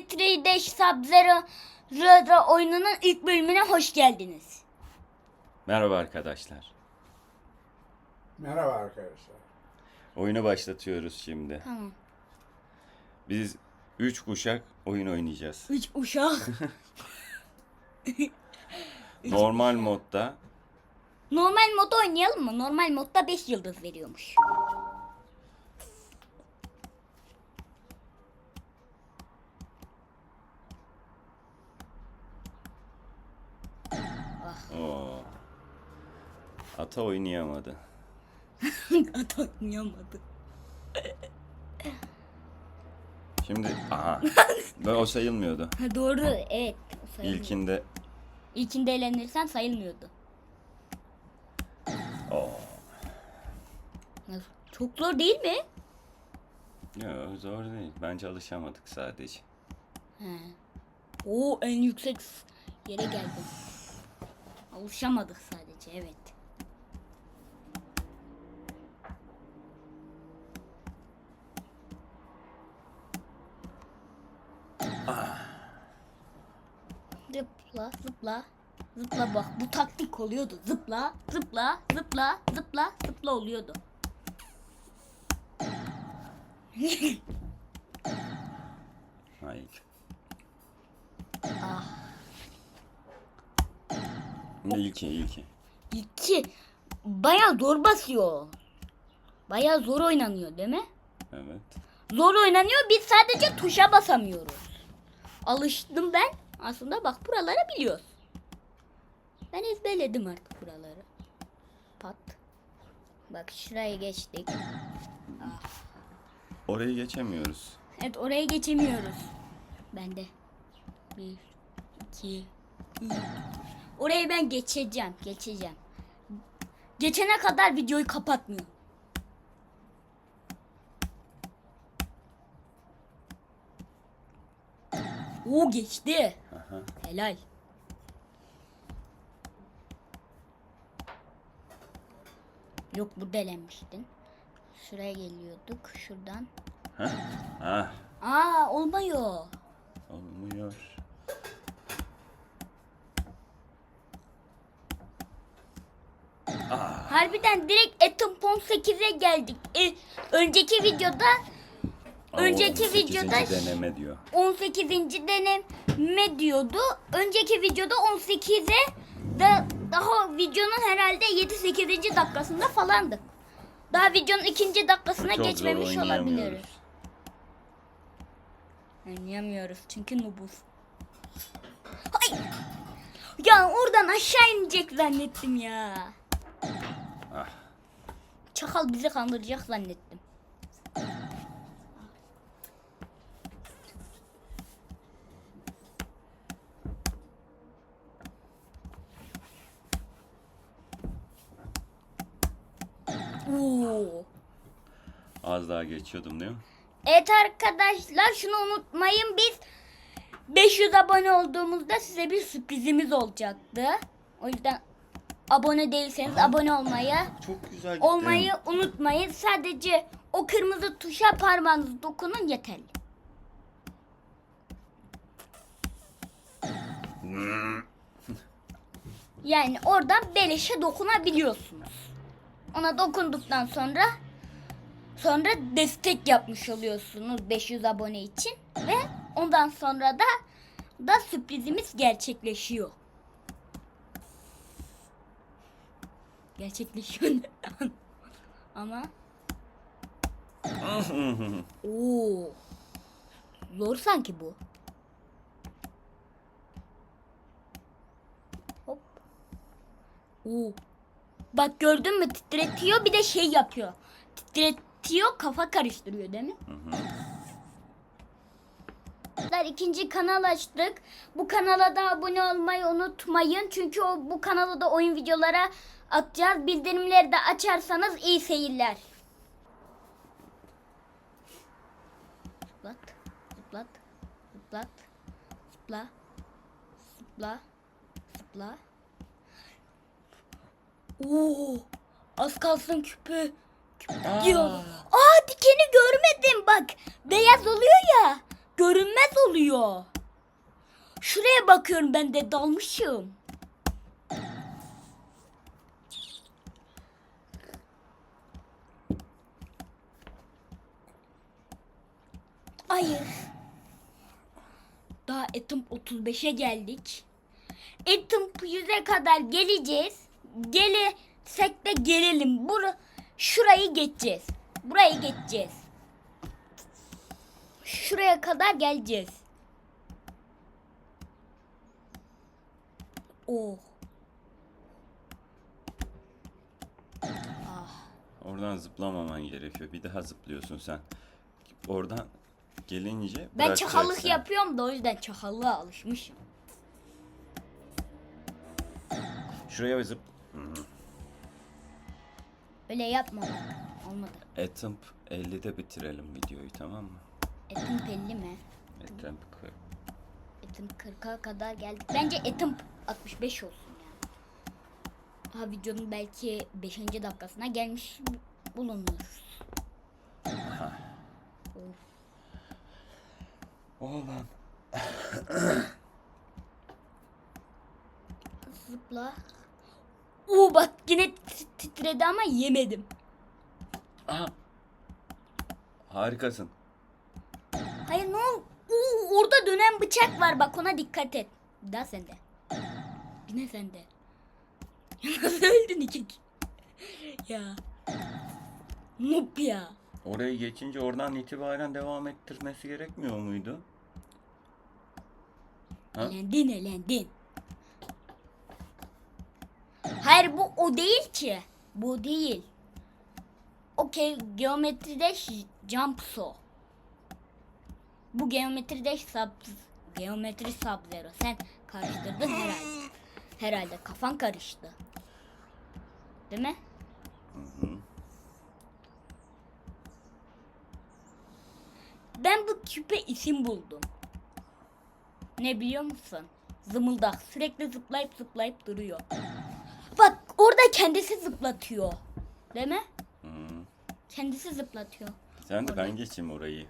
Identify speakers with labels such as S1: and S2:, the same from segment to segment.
S1: Metre Dash Sub-Zero Zero oyununun ilk bölümüne hoş geldiniz.
S2: Merhaba arkadaşlar.
S3: Merhaba arkadaşlar.
S2: Oyunu başlatıyoruz şimdi.
S1: Tamam.
S2: Biz üç kuşak oyun oynayacağız.
S1: Üç uşak.
S2: Normal modda
S1: Normal modda oynayalım mı? Normal modda 5 yıldız veriyormuş.
S2: Oo. Ata oynayamadı.
S1: At oynayamadı.
S2: Şimdi aha. Ve o sayılmıyordu.
S1: Ha, doğru evet. sayılmıyor.
S2: İlkinde
S1: İlkinde eğlenirsen sayılmıyordu.
S2: Oo.
S1: Nasıl? Çok zor değil mi?
S2: Yok zor değil. Bence alışamadık sadece.
S1: He. Oo en yüksek yere geldim. Alışamadık sadece evet. Zıpla zıpla zıpla bak bu taktik oluyordu zıpla zıpla zıpla zıpla zıpla oluyordu.
S2: Hayır.
S1: ah.
S2: İlki ilki.
S1: İki. Baya zor basıyor. Baya zor oynanıyor değil mi?
S2: Evet.
S1: Zor oynanıyor biz sadece tuşa basamıyoruz. Alıştım ben. Aslında bak buraları biliyoruz. Ben ezberledim artık buraları. Pat. Bak şuraya geçtik.
S2: Orayı geçemiyoruz.
S1: Evet oraya geçemiyoruz. Ben de. Bir, iki, üç. Orayı ben geçeceğim. Geçeceğim. Geçene kadar videoyu kapatmıyorum. Oo geçti.
S2: Aha.
S1: Helal. Yok bu delenmiştin. Şuraya geliyorduk. Şuradan.
S2: Ha? Ah.
S1: Aa olmuyor.
S2: Olmuyor.
S1: Harbiden direkt Atom 18'e geldik. E, önceki videoda Önceki
S2: 18.
S1: videoda-
S2: deneme diyor.
S1: 18. deneme diyordu. Önceki videoda 18'e da daha videonun herhalde 7-8. dakikasında falandık. Daha videonun ikinci dakikasına
S2: Çok
S1: geçmemiş olabiliriz. Oynayamıyoruz çünkü nubuz. Hay! Ya oradan aşağı inecek zannettim ya.
S2: Ah.
S1: Çakal bizi kandıracak zannettim. Oo.
S2: Az daha geçiyordum değil mi?
S1: Evet arkadaşlar şunu unutmayın biz 500 abone olduğumuzda size bir sürprizimiz olacaktı. O yüzden abone değilseniz abone olmayı
S2: Çok güzel gittin.
S1: olmayı unutmayın. Sadece o kırmızı tuşa parmağınızı dokunun yeterli. Yani oradan beleşe dokunabiliyorsunuz. Ona dokunduktan sonra sonra destek yapmış oluyorsunuz 500 abone için ve ondan sonra da da sürprizimiz gerçekleşiyor. Gerçekleşiyor. Ama Oo. Zor sanki bu. Hop. Oo. Bak gördün mü titretiyor bir de şey yapıyor. Titretiyor kafa karıştırıyor değil mi? Arkadaşlar, ikinci kanal açtık. Bu kanala da abone olmayı unutmayın. Çünkü o bu kanala da oyun videolara atacağız. Bildirimleri de açarsanız iyi seyirler. Zıplat, zıplat, zıplat, zıpla, zıpla, zıpla. Oo, az kalsın küpü. diyor. Aa dikeni görmedim bak. Beyaz oluyor ya. görünmez oluyor. Şuraya bakıyorum ben de dalmışım. Hayır. Daha Etim 35'e geldik. Etim 100'e kadar geleceğiz. Gelesek de gelelim. Bur şurayı geçeceğiz. Burayı geçeceğiz. Şuraya kadar geleceğiz. Oh.
S2: Oradan zıplamaman gerekiyor. Bir daha zıplıyorsun sen. Oradan gelince
S1: Ben çakallık yapıyorum da o yüzden çakallığa alışmışım.
S2: Şuraya zıp.
S1: Öyle yapma. Olmadı.
S2: Atom 50'de bitirelim videoyu tamam mı?
S1: Etim pelli mi?
S2: Atom 40.
S1: Etim 40'a kadar geldik. Bence Etim 65 olsun yani. Daha videonun belki 5. dakikasına gelmiş bulunur.
S2: Oğlan.
S1: Zıpla. Oo bak yine titredi ama yemedim.
S2: Aha. Harikasın.
S1: Hayır ne ol? Oo, orada dönen bıçak var bak ona dikkat et. Bir daha sende. Yine sende. Nasıl öldün iki? ya. Noob ya.
S2: Orayı geçince oradan itibaren devam ettirmesi gerekmiyor muydu? Ha?
S1: Elendin elendin. Hayır bu o değil ki. Bu değil. Okey geometride jump so. Bu geometride sub geometri sub zero. Sen karıştırdın herhalde. Herhalde kafan karıştı. Değil mi? Ben bu küpe isim buldum. Ne biliyor musun? Zımıldak. Sürekli zıplayıp zıplayıp duruyor. Orada kendisi zıplatıyor. Değil mi?
S2: Hı.
S1: Kendisi zıplatıyor.
S2: Sen de ben geçeyim orayı.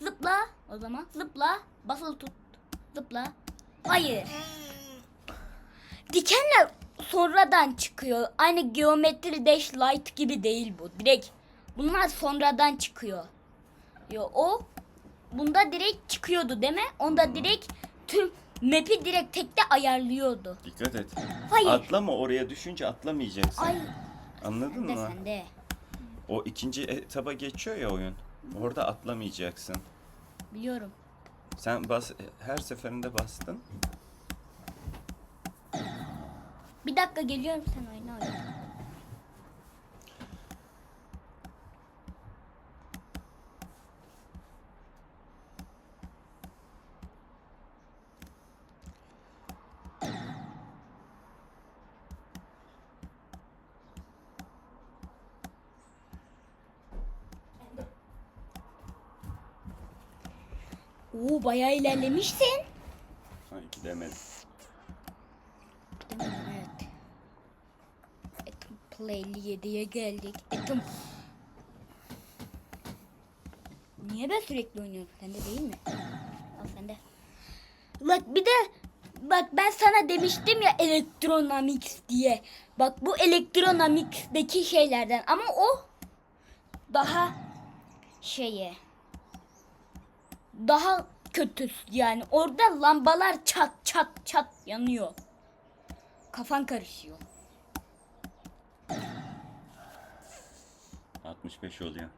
S1: Zıpla o zaman. Zıpla. Basılı tut. Zıpla. Hayır. Dikenler sonradan çıkıyor. Aynı geometri dash light gibi değil bu. Direkt bunlar sonradan çıkıyor. Yo o bunda direkt çıkıyordu değil mi? Onda direkt tüm map'i direkt tekte ayarlıyordu.
S2: Dikkat et.
S1: Hayır.
S2: Atlama oraya düşünce atlamayacaksın.
S1: Ay
S2: Anladın
S1: sende
S2: mı?
S1: sende.
S2: O ikinci etaba geçiyor ya oyun. Orada atlamayacaksın.
S1: Biliyorum.
S2: Sen bas her seferinde bastın.
S1: Bir dakika geliyorum sen oyna oyna. Oo bayağı ilerlemişsin.
S2: Hayır gidemedim.
S1: Evet. Etim Play 57'ye geldik. Etim... Niye ben sürekli oynuyorum? Sende değil mi? Al sende. Bak bir de bak ben sana demiştim ya Electronamics diye. Bak bu Electronamics'deki şeylerden ama o daha şeye daha kötü yani orada lambalar çat çat çat yanıyor. Kafan karışıyor.
S2: 65 oluyor.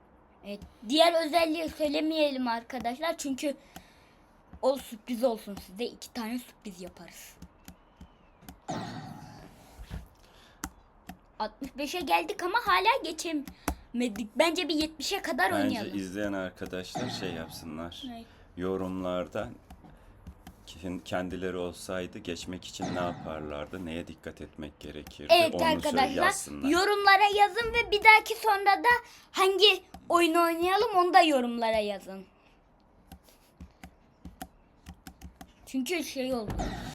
S1: Evet. Diğer özelliği söylemeyelim arkadaşlar çünkü o sürpriz olsun size. iki tane sürpriz yaparız. 65'e geldik ama hala geçemedik. Bence bir 70'e kadar
S2: Bence
S1: oynayalım.
S2: izleyen arkadaşlar şey yapsınlar.
S1: Ne?
S2: Yorumlarda kin- kendileri olsaydı geçmek için ne yaparlardı, neye dikkat etmek gerekirdi
S1: Evet
S2: onu söyle-
S1: arkadaşlar
S2: yazsınlar.
S1: yorumlara yazın ve bir dahaki sonra da hangi oyunu oynayalım onu da yorumlara yazın. Çünkü şey oldu.